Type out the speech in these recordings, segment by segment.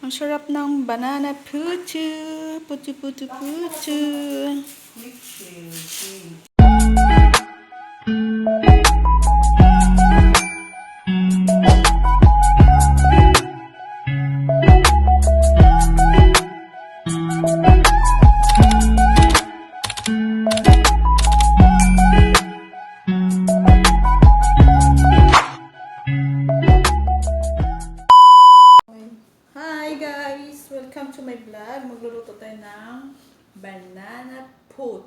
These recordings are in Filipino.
Ang sarap ng banana puchu. Puchu, puchu, puchu.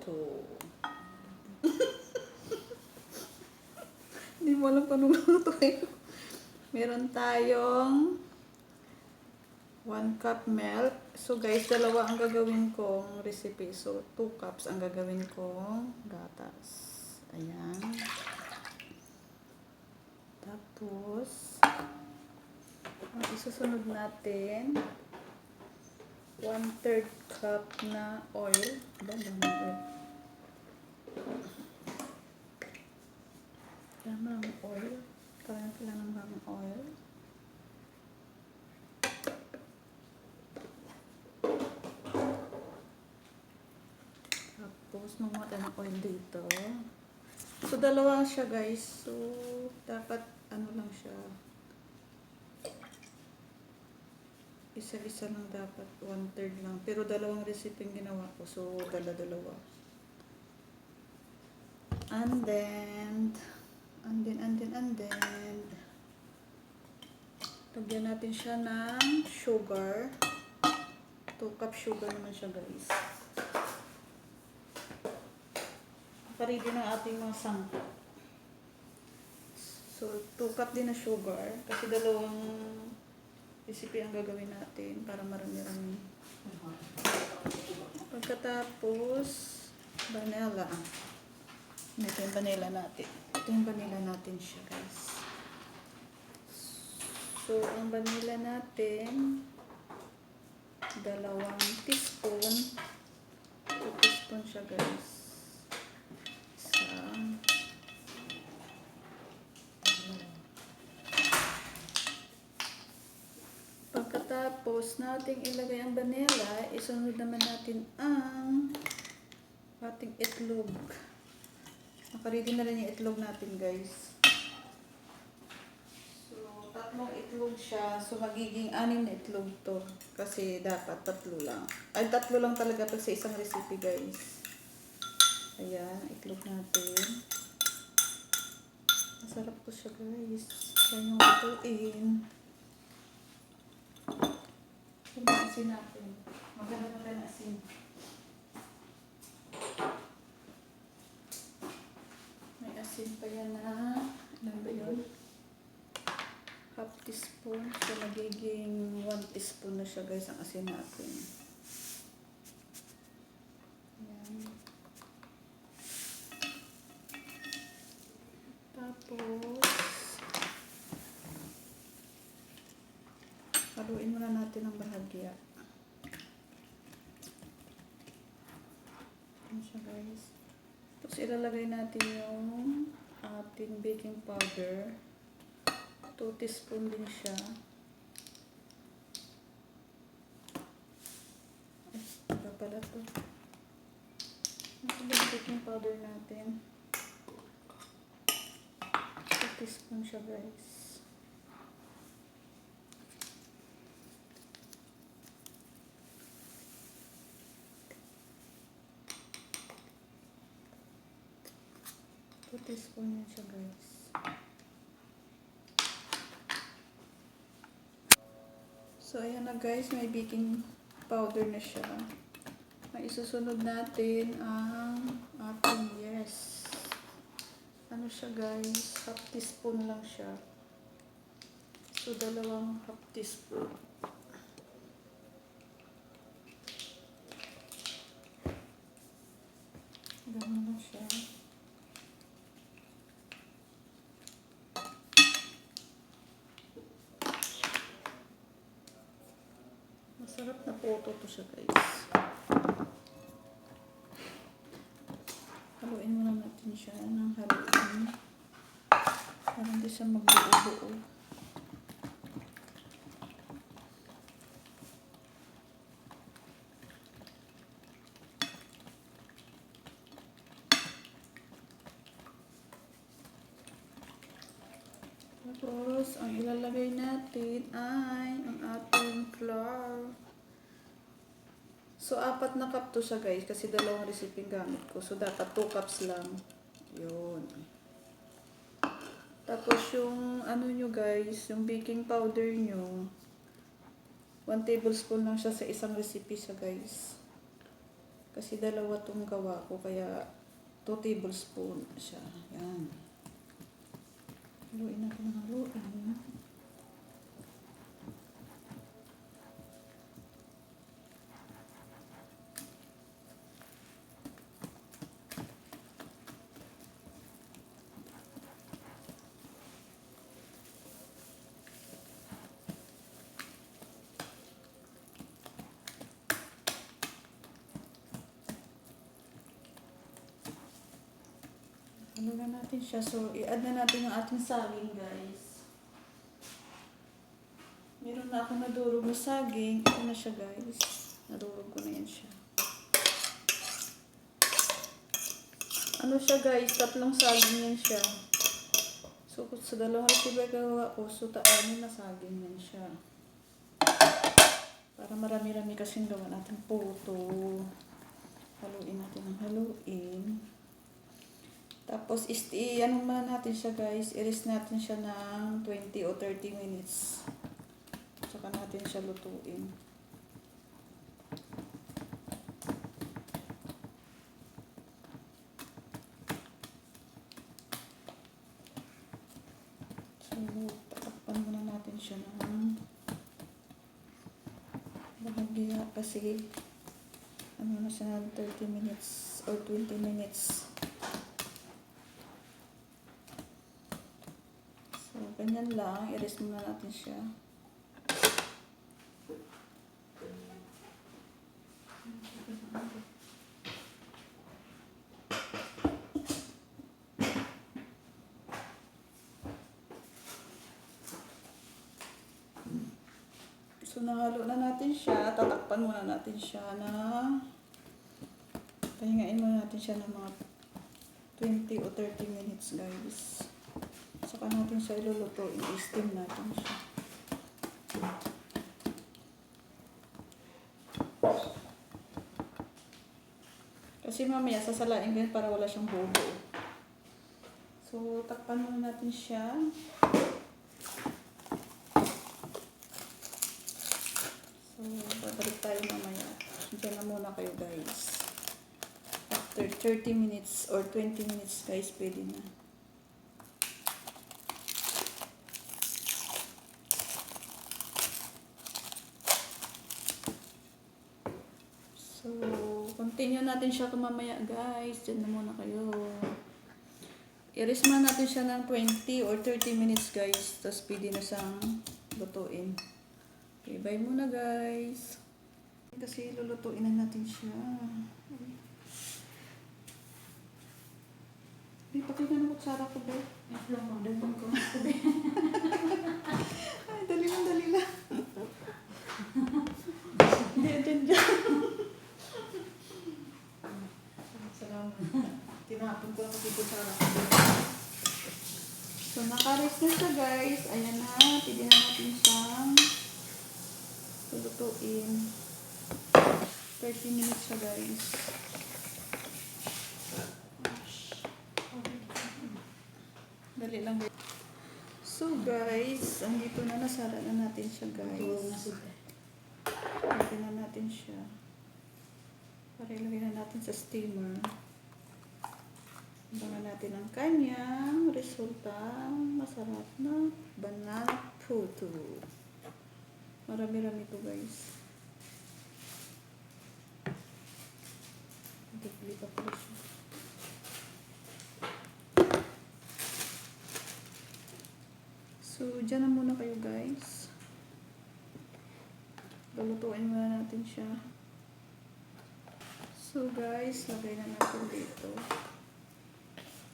Puto. Hindi mo alam paano lulutuin. Meron tayong 1 cup milk. So guys, dalawa ang gagawin kong recipe. So 2 cups ang gagawin kong gatas. Ayan. Tapos, ang isusunod natin, 1 third cup na oil. Ba, dami oil. Dami ng oil. Kaya pala ng oil. Tapos, mamuha ng oil dito. So, dalawa siya guys. So, dapat ano lang siya. Isa-isa lang dapat. One third lang. Pero dalawang recipe yung ginawa ko. So, dala-dalawa. And then, and then, and then, and then, lagyan natin siya ng sugar. 2 cup sugar naman siya guys. Paready ng ating mga sangkap. So, 2 cup din na sugar. Kasi dalawang recipe ang gagawin natin para marami-rami. Pagkatapos, vanilla. Ito yung vanilla natin. Ito yung vanilla natin siya, guys. So, ang vanilla natin, dalawang teaspoon. 2 teaspoon siya, guys. Pagkatapos nating ilagay ang vanilla, isunod naman natin ang ating itlog. Nakaready na rin yung itlog natin, guys. So, tatlong itlog siya. So, magiging anim na itlog to. Kasi dapat tatlo lang. Ay, tatlo lang talaga pag sa isang recipe, guys. Ayan, itlog natin. Masarap to siya, guys. Kaya yung Yung asin natin. Maganda na tayo asin. May asin pa yan na, ilan ba yun? Half teaspoon. So, magiging 1 teaspoon na siya guys ang asin natin. Ayan. Tapos, haluin muna natin ang bahagya. Ayan siya guys. Tapos ilalagay natin yung ating baking powder. 2 teaspoon din siya. Ay, pala to. Ito ba yung baking powder natin? 2 teaspoon siya guys. Two teaspoon yan siya guys. So ayan na guys, may baking powder na siya. May isusunod natin ang ating yes. Ano siya guys? Half teaspoon lang siya. So dalawang half teaspoon. Ganun lang siya. Masarap na photo to siya guys. Haluin muna natin siya ng haluin. Para hindi siya magbuo-buo. Tapos, ang ilalagay natin ay ang ating flour. So, apat na cup to siya guys kasi dalawang recipe gamit ko. So, dapat 2 cups lang. Yun. Tapos, yung ano nyo guys, yung baking powder nyo, 1 tablespoon lang siya sa isang recipe siya guys. Kasi dalawa tong gawa ko, kaya 2 tablespoon siya. Yan. Haluin natin ng haluin. Ano na natin siya. So, i-add na natin yung ating saging, guys. Meron na akong nadurog na saging. Ito na siya, guys. Nadurog ko na yan siya. Ano siya, guys? Tatlong saging yan siya. So, kung sa dalawang recipe gawa ko, so taanin na saging yan siya. Para marami-rami kasing gawa natin puto. Haluin natin ng haluin. Tapos, isti, ano muna natin siya guys, i-rest natin siya ng 20 o 30 minutes. Saka natin siya lutuin. So, tatakpan muna natin siya ng bahagya kasi ano na siya ng 30 minutes or 20 minutes. So, ganyan lang. I-rest muna natin siya. So, nahalo na natin siya. Tatakpan muna natin siya na pahingain muna natin siya ng mga 20 o 30 minutes, guys. Saka natin siya iluluto. I-steam natin siya. Kasi mamaya sasalain ko para wala siyang bubo. So, takpan muna natin siya. So, babalik tayo mamaya. Diyan na muna kayo guys. After 30 minutes or 20 minutes guys, pwede na. So, continue natin siya kumamaya guys. Diyan na muna kayo. I-rest muna natin siya ng 20 or 30 minutes guys. Tapos pwede na siyang lutuin. Okay, bye muna guys. Kasi lulutuin na natin siya. Ay, pakita na kutsara ko ba? Ay, dali lang, dali lang. Hindi, dyan, dyan. Salamat. Tinapon ko ang kutsara ko. Nakares na siya guys. Ayan na. Pwede na natin siyang lulutuin. 30 minutes siya guys. Dali lang guys. So guys, andito na nasala na natin siya guys. Lagyan na natin siya. Para ilagay na natin sa steamer. Abangan natin ang kanyang resulta. Masarap na banana puto. Marami-rami to guys. Dibli pa pala siya. So, dyan na muna kayo guys. Lulutuin muna natin siya. So guys, lagay na natin dito.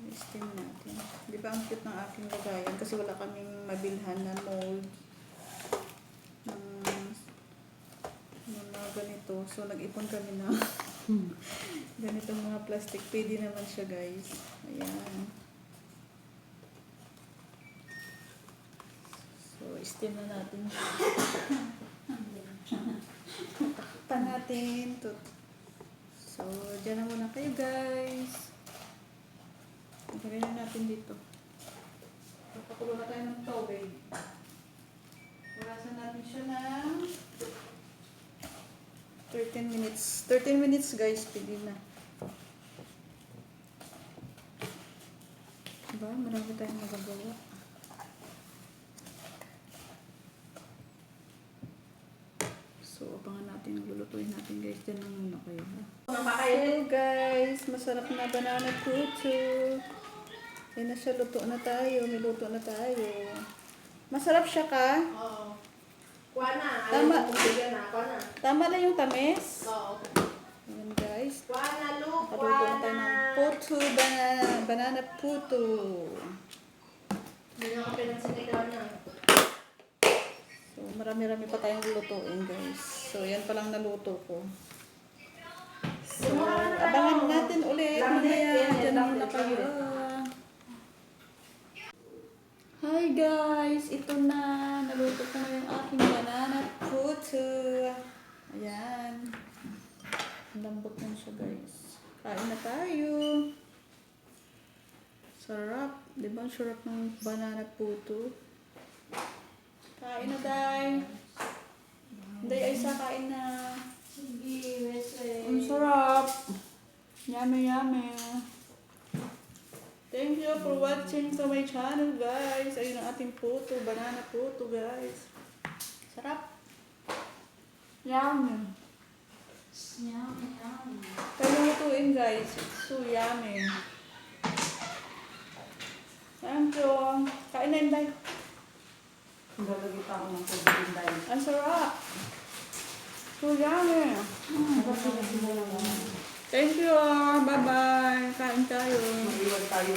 I-steam natin. Di ba ang cute ng aking lagayan? Kasi wala kaming mabilhan na mold ng mga ganito. So, nag-ipon kami na ganitong mga plastic. Pwede naman siya, guys. Ayan. So, I-steam na natin. Takpan natin. So, dyan na muna kayo guys. Lagay na natin dito. Papakulo na tayo ng tubig. Orasan natin siya ng 13 minutes. 13 minutes guys, pwede na. Diba? Marami tayong magagawa. So, abangan natin. Lulutuin natin guys. Diyan lang muna kayo ha. So guys, masarap na banana puto. Ayun na siya, luto na tayo. May luto na tayo. Masarap siya ka? Oo. Kuha na. Tama. Ayaw kong bigyan na. Kuha na. Tama na yung tamis? Oo. Ayan guys. Kuha na, Lu. Nakaluto Kuha na tayo na. ng puto, banana, banana puto. Hindi na ka pinagsinigaw na. So, marami-rami pa tayong lutuin guys. So, yan pa lang naluto ko. So, abangan natin ulit. Mamaya, dyan na muna kayo. Hi guys! Ito na. Naluto ko na yung aking banana puto. Ayan. Ang lambot na siya guys. Kain na tayo. Sarap. Di ba ang sarap ng banana puto? Kain na, Day. Day, ay sa kain na. Sige, Wesley. Ang sarap. Yummy, yummy. Thank you for watching to my channel, guys. Ayun ang ating puto. Banana puto, guys. Sarap. Yummy. Yummy, yummy. Kaya lutuin, guys. It's so yummy. Thank you. Kain na yun, Day. Lalagay pa ako ng tubig dahil. Ang sarap. So yummy. Thank you. Ah. Bye-bye. Kain tayo. Mag-iwan tayo.